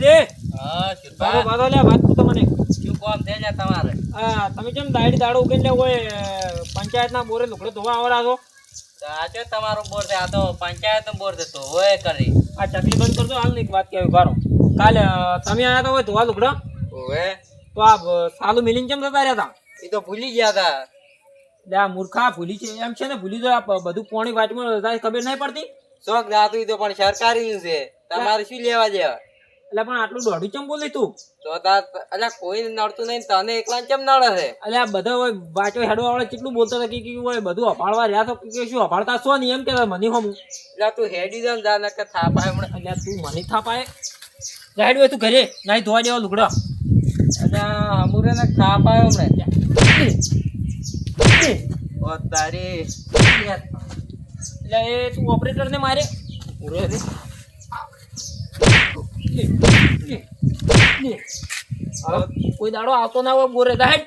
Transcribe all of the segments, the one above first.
ગુલાબજી હા શુભા બારો લે વાત તો મને શું કોમ થઈ જાય તમારે? હા તમે કેમ દાડી દાડો ઉગીને લે હોય પંચાયતના બોરે લુકડો ધોવા આવરા છો? સાચે તમારો બોર છે આ તો પંચાયત બોર છે તો હોય કરી. આ ચકલી બંધ કરજો હાલની એક વાત કેવી બારો કાલે તમે આયા તો હોય ધોવા લુકડા હોય તો આ સાલું મિલિંગ કેમ જતા રહ્યા હતા એ તો ભૂલી ગયા હતા લે મૂર્ખા ભૂલી છે એમ છે ને ભૂલી આ બધું પોણી વાટમાં ખબર નહીં પડતી? શોખ દાતું તો પણ સરકારી છે. તમારે શું લેવા જેવા? એટલે પણ આટલું દોઢું ચમ બોલી તું? તો અલ્યા કોઈ નડતું નહીં તને એકલા ચમ નડે છે? એટલે આ બધા હોય વાંચો હેડો વાળો કેટલું બોલતા હતા કે હોય બધું અપાડવા રહ્યા તો કે શું અપાડતા છો નહીં એમ કે મને હમું. એટલે તું હેડી જા જા નકર થાપાય હમણાં. એટલે તું મને થાપાય. જાહેર હોય તું ઘરે નાઈ ધોવા દેવા લુગડા. અલ્યા અમુરે ને થાપાય હમણાં. ઓ તારી. એટલે એ તું ઓપરેટર ને મારે. કોઈ દાડો આવતો ના હોય બોરે દાહેડ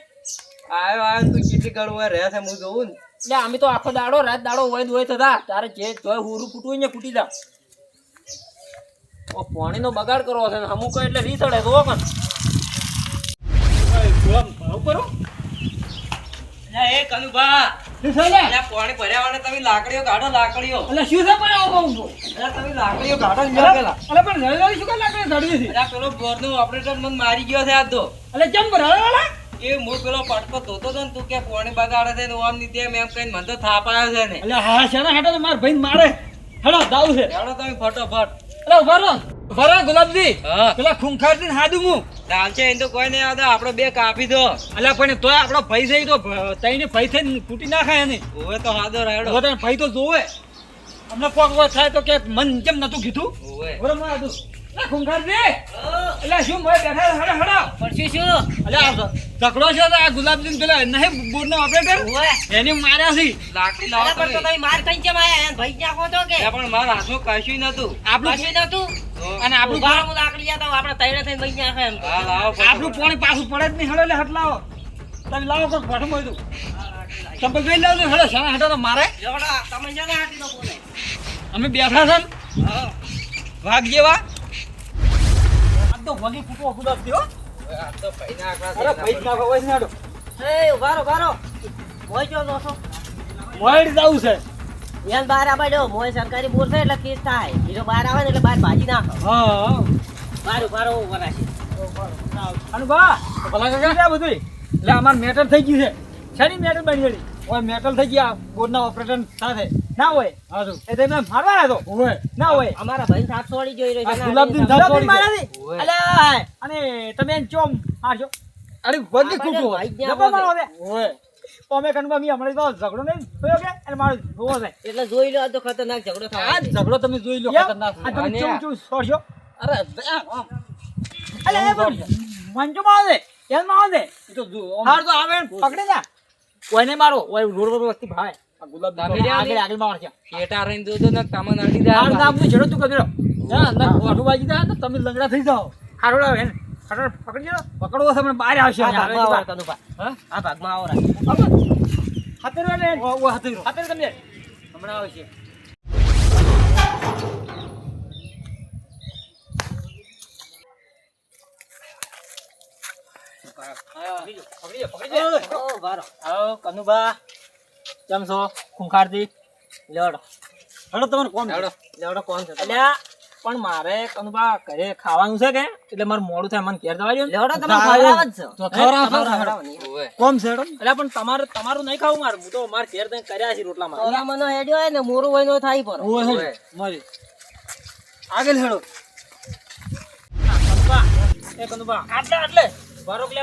આયો આયો તું કેટલી હોય રહે છે હું જોઉં ને. એટલે અમે તો આખો દાડો રાત દાડો હોય હોય થતા તારે જે જોય હુરું ફૂટવું ને ફૂટી જા. ઓ પાણીનો બગાડ કરવો છે અમુક કોઈ એટલે રીસડે તો પણ. કરો. એ કનુભા. શું છે લે? પાણી ભર્યા વાળા તમે લાકડીઓ કાઢો લાકડીઓ. એટલે શું છે પણ આવું આવું? અલ્યા તમે લાકડીઓ કાઢો ને પેલા. અલે પણ રવિ રવિ શું કામ લાકડી કાઢી છે? અલ્યા પેલો બોરનો ઓપરેટર મને મારી ગયો છે આજ તો એટલે કેમ રવિ એ હું પેલો પટકો ધોતો હતો ને તું કે પાણી બગાડે છે ને ઓમની તેમ કઈ મને તો થાપ આવ્યો છે ને. એટલે હા માર ભાઈ મારે. હેડો દાવ છે. તમે ફટોફટ. એટલે ઊભા રહો. ગુલાબજી. પેલા ખૂંખારથી હાદું હું ચાલશે એમ તો કોઈ નહીં આવતો આપડે બે કાપી દો. એટલે પણ તો આપણો ભાઈ છે તો તઈને ભાઈ થઈને ફૂટી નાખાય ને હવે તો હાદો રાયડો. હવે તને ભાઈ તો જોવે. અમને કોક વાર થાય તો કે મન કેમ નતું કીધું? બરોબરમાં હતું એટલે ખૂંખારજી એટલે શું મોય બેઠા હડો હડો. પછી શું? એટલે ઝઘડો છે આ ગુલાબજી પેલા નહીં બોરનો ઓપરેટર ઓવે. માર્યા છે. લાકડી લાવો તમે. માર કઈ કેમ આયા? ભાઈ નાખો તો કે. એ પણ મારા હાથમાં કશું નતું. આપણું કશું નતું. અને આપણું રહો, લાકડી જતા આપણે તૈયાર થઈને ભાઈ નાખે એમ. આપણું પાણી પાછું પડે જ નહીં હડો એટલે હટલાવો તમે લાવો પણ પાઠું મળ્યું ચંપલ જોઈ લાવજો હડો શાના હટો તો મારે. તમે જરા હાટી તો બોલે અમે બેઠા છે ને. વાઘ જેવા. આ તો વગી ફૂટવો ફૂટો થયો. આ તો ભાઈ નાખવા અરે ભાઈ જ નાખો હોય ને હાડો એ ઊભા રહો ઊભા રહો. મોય જો દોસો મોડ જાવું છે. યાર બહાર આવા દો મોય સરકારી બોર છે એટલે કેસ થાય. બીજો બહાર આવે ને એટલે બહાર ભાજી નાખો. હા બહાર ઊભા રહો ઊભા રાખી અને ભલા કાકા બધું એટલે અમાર મેટર થઈ ગયું છે. શાની મેટર બની ગઈ ઓય મેટલ થઈ ગયા. બોર્ડના ઓપરેટર સાથે. ના હોય. હા તો એ તેમને મારવા આવ્યો હોય ના હોય. અમારા ભાઈ સાત સોળી જોઈ રહ્યો છે ગુલાબદીન. અને તમે ચોમ મારજો. અરે ખૂટું મારો હવે. ઓય. તો અમે મી હમણાં તો ઝઘડો નહીં થયો કે? અને મારો જોવો છે. એટલે જોઈ લો તો ખતરનાક ઝઘડો આ ઝઘડો તમે જોઈ લો ખતરનાક. આ તમે ચૂમ ચૂમ છોડશો અરે આમ, આમ. અલ્યા, એ પણ મંજુમાં આવે. એમાં આવે. તો હાર તો આવે ને પકડી કોઈને મારો ઓય રોડ પર વસ્તી ભાઈ આ ગુલાબ તમે આગળ ને? આગળ છે પેટા રહીને જોજો ને તમને અડી હાર જાય નું તું કદરો હા અંદર કોઠું વાગી જાય તો તમે લંગડા થઈ જાઓ. હારો લાવ એને પકડી લો. પકડવો પણ બહાર આવશે. આ ભાગમાં આવો કનુભા. હા? આ ભાગમાં આવો. હાથેર વાળે ઓ હાથેર. હાથેર તમે. હમણાં આવશે કનુબા કેમ છો? ખુંખારજી લેવડો. હેડો તમને કોણ. લેવડો કોણ છે. પણ મારે કનુબા ઘરે ખાવાનું છે કે? એટલે મારે મોડું થાય મને ઘેર જવા દો. કોમ છે એટલે પણ તમારે તમારું નહીં ખાવું મારું. હું તો મારે ઘેર જઈને કર્યા છે રોટલા માં મનો હેડ્યો હોય ને મોરું હોય નો થાય પર. મારી. આગળ હેડો. એ કનુભા આટલે આટલે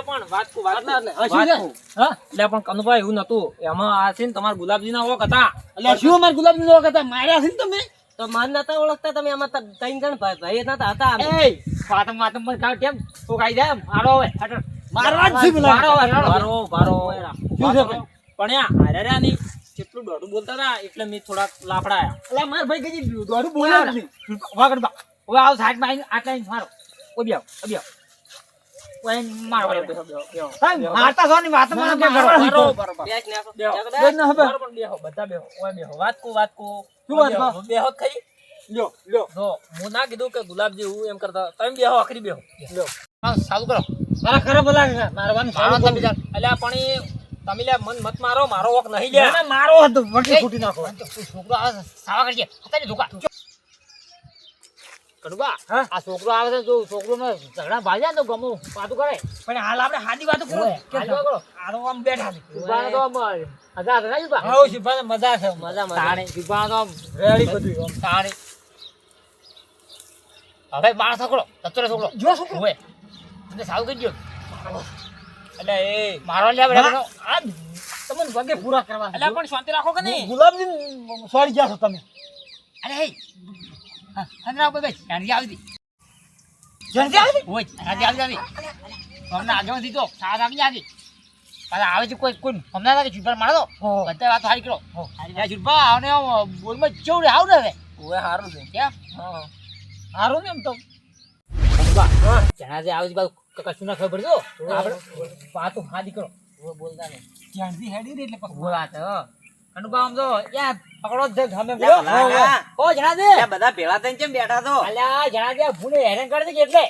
પણ વાત કો વાત આટલે, આટલે. વાત હસી કો. હા? એટલે પણ કનુભા એવું નતું. એમાં આ છે ને તમારા ગુલાબજી ના હોક હતા એટલે શું અમારા ગુલાબજી ના હોક હતા? માર્યા છે ને તમે? તો માન નતા ઓળખતા તમે આમાં ત્રણ જણ ભાઈ ભાઈ નતા હતા એ પાતમ માતમ પર કાઢ કેમ? તો ખાઈ જાય મારો હવે હટ. મારવા જ છે. મારો મારો મારો. શું છે પણ યા હારે રહ્યા નહીં. કેટલું દોઢું બોલતા હતા એટલે મેં થોડાક લાફડાયા. એટલે માર ભાઈ કઈ દોઢું બોલ્યા જ નહીં વાગડ બા હવે આવ સાઈડમાં આટલા મારો. ઓબી આવ ઓબી બેવ ગુલાબજી હું એમ કરતા તમે બેહો આખરી બેહો સારું કરો મારા ખરાબ બોલા મારવાનું મારો તમે પણ તમે લ્યા મન મત મારો મારો વક નહીં. લ્યા મારો હતો નાખો છોકરો કડુબા આ છોકરો આવે છે જો છોકરો ને ઝઘડા ભાજ્યા તો ગમો વાતું કરે. પણ હાલ આપણે હાદી વાતો કરો. વાત આ તો આમ બેઠા છે. શુભાને તો આમ મજા આવે ના હા શિલ્પાને મજા છે. મજા મજા. તાણે શુભાને તો આમ રેડી બધું આમ. તાણે. હવે બાર છોકરો તત્તરે છોકરો. જો છોકરો. ઓય મને સારું કરી ગયો એટલે એ મારો લ્યા આ તમને વગે પૂરા કરવા એટલે પણ શાંતિ રાખો કે નહીં? ગુલાબજી સોરી ગયા છો તમે. અરે હે. હા અંદર આવો ભાઈ જાણજી આવી જલ્દી આવી ઓય જાણજી આવી આવી. અમને આગળ દીધો સાત આવી આવી પાછા આવે છે કોઈ કોઈ હમણાં લાગે છુપા મારો દો હો. બધા વાત હારી કરો. છુપા આવને બોલમાં આવ ઓય છે. હા. ને એમ તો. જણાજે આવે બાજુ કશું ના ખબર પડતો આપણે વાતો હાદી કરો. બોલતા નહીં. જ્યાંથી હેડી એટલે પછી વાત તો યાર પકડો જ ગમે ઓ જણાજે ત્યાં બધા ભેળા થઈને કેમ બેઠા છો? અલ્યા જણાજે ભૂને હેરાન કરે છે એટલે?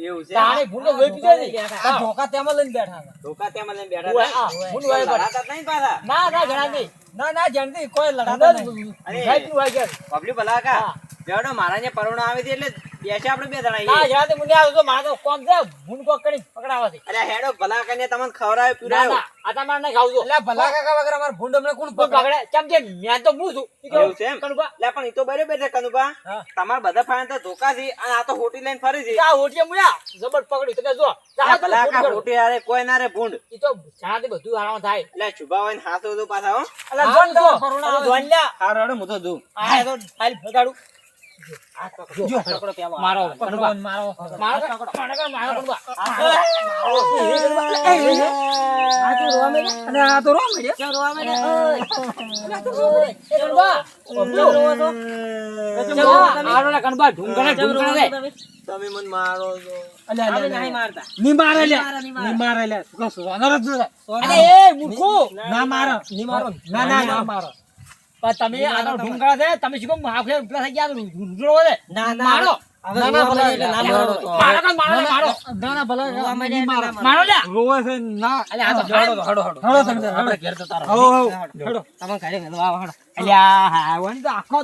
એવું છે? તાણે ભૂને વેઠી ને આ ધોકા તેમાં લઈને બેઠા ધોકા ત્યાં લઈને બેઠા ભૂન વાય પર. નહીં પાછા? ના ના જણાજે ના ના જાણતી કોઈ લડાતા નહીં. અરે. પબ્લિક ભલા કા જેડો મારા ને પરોણા આવે છે એટલે બેસે આપણે બે જણા ના આઈએ. જણાજે મુને આવ તો મારે તો કોક દે કોક કરી પકડાવા દે અરે હેડો ભલા કને તમને ના ના આ તમારે નહીં ખાવજો એટલે ભલા કાકા વગર અમાર ભૂંડ અમને કોણ તો પકડે? કેમ કે મેં તો હું છું. એવું છે કનુબા લે પણ ઈ તો બરે બેઠે કનુબા તમાર બધા ફાઈન તો ધોકા છે અને આ તો હોટી લઈને ફરે છે. આ હોટી મુયા જબર પકડી તમે જો ભલા કા હોટી આરે કોઈ ના રે ભૂંડ. ઈ તો જણાજે બધું આરામ થાય. એટલે છુબા હોય ને હાથો તો પાછા હો. એટલે જોન તો જોન લે આ રડો હું તો આ તો ફાઈલ ફગાડું મારો મારો મારો. તમે? તમે મને મારો છો. અલ્યા, નહીં મારતા. ની મારે લે ની મારે, લે. શું કહું છું? સોનર જ જોડે. અરે એ મૂર્ખો. ના મારો ની. મારો. ના ના ના મારો. પણ તમે આનો ઢૂંગણા છે તમે શું કેમ હાફે ઉપલા થઈ ગયા રૂંઝળો છે? ના ના. મારો? હવે ના, ના, રોવા ભલા માંડ્યા એટલે ના. મારો તો. મારો કાં મારો ને મારો. ના ના ભલા રોવા માંડ્યા ની મારો. એટલે ના મારો લ્યા રોવે છે ના. અલે આ તો હડો હડો હડો હળો તમે તાર, હળો. આપણે ઘેર જતા રહો. હો, હો. હળો. તમે ઘરે મેળવા આવો, હેડો. અલ્યા હા વન તો આખો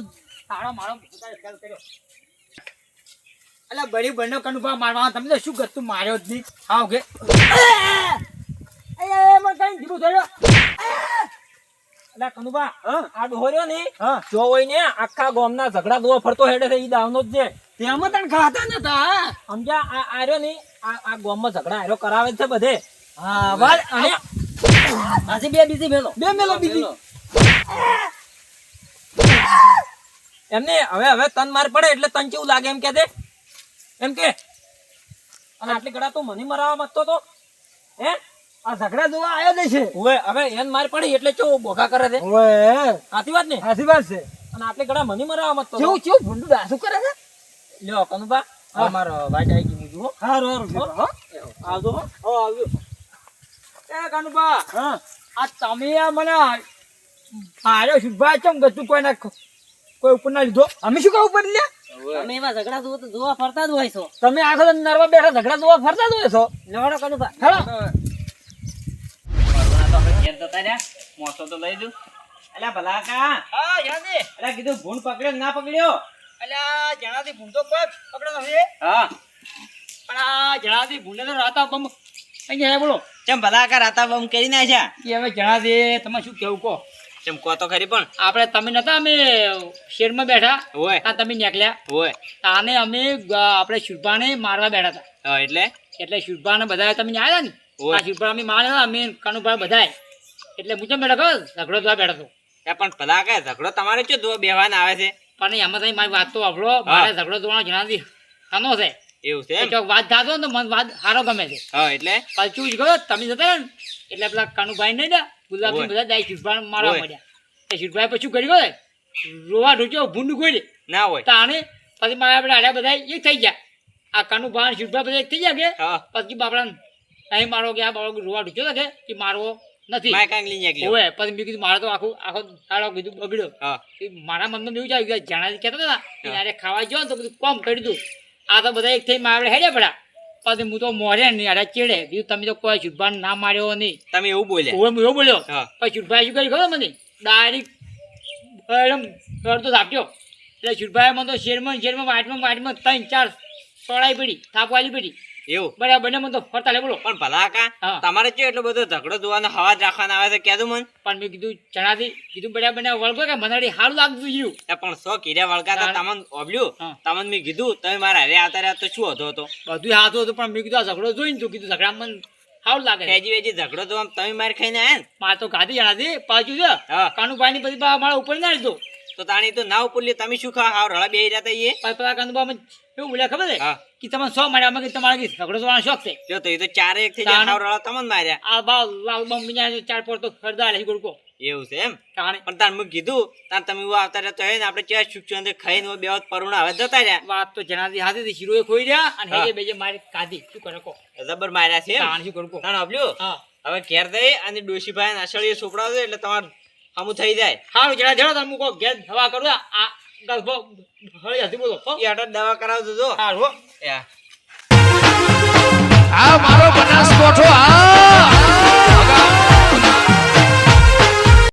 તારો મારો પોતાનો ખ્યાલ કર્યો. અલ્યા બળી બંને કનુભા મારવા તમને શું કરતું માર્યો જ નહીં. આવ કે મને કઈ જીવું થયો? અલ્યા કનુભા આ ડોહર્યો ને જો હોય ને આખા ગામના ઝઘડા દોવા ફરતો હેડે છે ઈ દાવનો જ છે. તેમાં તને ખાતા નતા સમજ્યા? આ આર્યો ને આ આ ગામમાં ઝઘડા આર્યો કરાવે છે બધે. હા વાલ અને બે બીજી મેલો બે મેલો બીજી. એમને હવે હવે તન માર પડે એટલે તન કેવું લાગે એમ કે દે એમ કે અને આટલી ગળા તું મને મરાવા મતતો તો? હે? આ ઝઘડા જોવા આવ્યો જ છે. ઓવે હવે એન માર પડી એટલે ચો બોગા કરે છે? ઓય સાચી વાત ને? સાચી વાત છે. અને આટલે ગળા મની મરાવા મત તો. કેવું કેવું ભૂંડું દાસુ કરે છે? લ્યો કનુભા હા. આ મારો વાટ આવી ગઈ જુઓ હારું હારું હો. આવજો હો. આવજો. એ કનુબા હા. આ તમે આ મને માર્યો સુભા ચમ ગતું કોઈ ના કોઈ ઉપર ના લીધો? અમે શું કહું પડી લે તમે એવા ઝઘડા જુઓ તો જોવા ફરતા જ હોય છો. તમે આખો નરવા બેઠા ઝઘડા જોવા ફરતા જ હોય છો? લેવાડો કનુબા હેલો. ઘેર જતા રહ્યા. મોસો તો લઈ દઉં અલ્યા ભલા કા હા યાદી અલ્યા કીધું ભૂંડ પકડ્યો ના પકડ્યો? અલ્યા જણાથી ભૂંડો પકડો નથી. હા. પણ આ જણાથી ભૂંડે તો રાતા બમ અહીંયા બોલો. ચમ ભલા કા રાતા બમ કરી નાખ્યા એ હવે જણાથી તમે શું કેવું કહો? ચમ કહો તો ખરી પણ. આપણે તમે નતા અમે શેરમાં બેઠા? હોય. આ તમે નીકળ્યા? હોય. તાને અમે આપણે શુરભાને મારવા બેઠા હતા. એટલે? એટલે શુરભાને બધા તમે આવ્યા ને. આ શુરભા અમે માર્યા અમે કનુભાઈ બધાય એટલે હું કેમ બેઠા ઝઘડો જોવા બેઠો એ પણ ભલા કે ઝઘડો તમારે શું દો બેવાન આવે છે? પણ એમાં મારી વાત તો વાપરો મારે ઝઘડો જોવાનો જણાવી ખાનો છે. એવું છે જો વાત થતો ને તો મને વાત સારો ગમે છે. હા એટલે? પાછું જ ગયો તમે જતા ને એટલે પેલા કાનુભાઈ નહીં ને ગુલાબી બધા દાઈ શુરભાને મારા મળ્યા એ શુરભાઈ પછી કરી ગયો? રોવા ઢોચ્યો ભૂંડ કોઈ ના હોય. તાણે પછી મારા આપણે આડ્યા બધા એક થઈ ગયા. આ કાનુભાઈ અને બધા એક થઈ ગયા કે? પછી બાપડા અહીં મારો કે આ બાળક રોવા ઢોચ્યો કે કે મારવો. નથી. માય કાંઈ લઈ ગયો ઓવે પછી મેં કીધું મારે તો આખું આખો દાડો કીધું બગડ્યો. હા. મારા મનમાં એવું જાય કે જણાજી કહેતા હતા કે યારે ખાવા ગયો તો બધું કોમ કરી દઉં. આ તો બધા એક થઈ મારે હેડ્યા પડ્યા. પછી હું તો મોરે નહીં અરે ચેડે. બીજું તમે તો કોઈ શુભાન ના માર્યો નહીં. તમે એવું બોલ્યા. હું એવું બોલ્યો. પછી શુભાઈ શું કરી ખબર મને? ડાયરેક્ટ એકદમ કરતો થાપ્યો એટલે શુભાઈ મને તો શેરમાં શેરમાં વાટમાં વાટમાં ત્રણ ચાર સોળાઈ પડી થાપવાલી પડી. એવું? બરાબર બંને મને તો ફરતા લે બોલો. પણ ભલા કા તમારે શું એટલો બધો ઝઘડો જોવાનો હવા જ રાખવાનો આવે છે કહેતું મન. પણ મેં કીધું ચણાથી કીધું બન્યા બન્યા વળગો કે મનાડી સારું લાગતું ગયું એ પણ સો કીર્યા વળગા તો તમને ઓબલ્યું. તમને મેં કીધું તમે મારા હારે આવતા રહ્યા તો શું હતો હતો? બધું હાથું હતું પણ મેં કીધું આ ઝઘડો જોઈને તું કીધું ઝઘડા મને સારું લાગે હેજી વેજી ઝઘડો તો આમ તમે માર ખાઈને આયા માર તો ગાધી જણાથી પાછું છે. કાનુભાઈ ની બધી મારા ઉપર ના લીધો. તો તાણી તો ના ઉપર તમે શું ખા હાવ રળા બેહી રહ્યા તા ઈએ. પછી પેલા કાનુભા મને એવું બોલ્યા ખબર છે? હા. કે તમે સો માર્યા અમે તમારે કીધું ઝઘડો જોવાનો શોખ છે? જો તો એ તો ચારે એક થઈ જાય હાવ રળા તમને માર્યા. આ બા લાલ બમ મિયા ચાર પર તો ખરદા લે ગુડકો એવું છે એમ? પણ તાર મેં કીધું તાર તમે એવું આવતા રહ્યા તો હે ને આપણે ચા સુખ અંદર ખાઈને બે પરુણ હવે જતા રહ્યા. વાત તો જણાથી હાથે થી શીરો ખોઈ રહ્યા અને. હેજે બેજે મારી કાધી શું કરે જબર માર્યા છે શું કરું તાણ ઓબલ્યું હા. હવે ઘેર દઈ અને ડોશીભાઈ નાસળીએ સોપડાવજો એટલે તમારે હમું થઈ જાય. સારું જણા જણા તમે મૂકો ઘેર દવા કરું આ ગલ્ફો હળી હતી બોલો હો. દવા કરાવજો જો. યા આ મારો બનાસકોઠો આ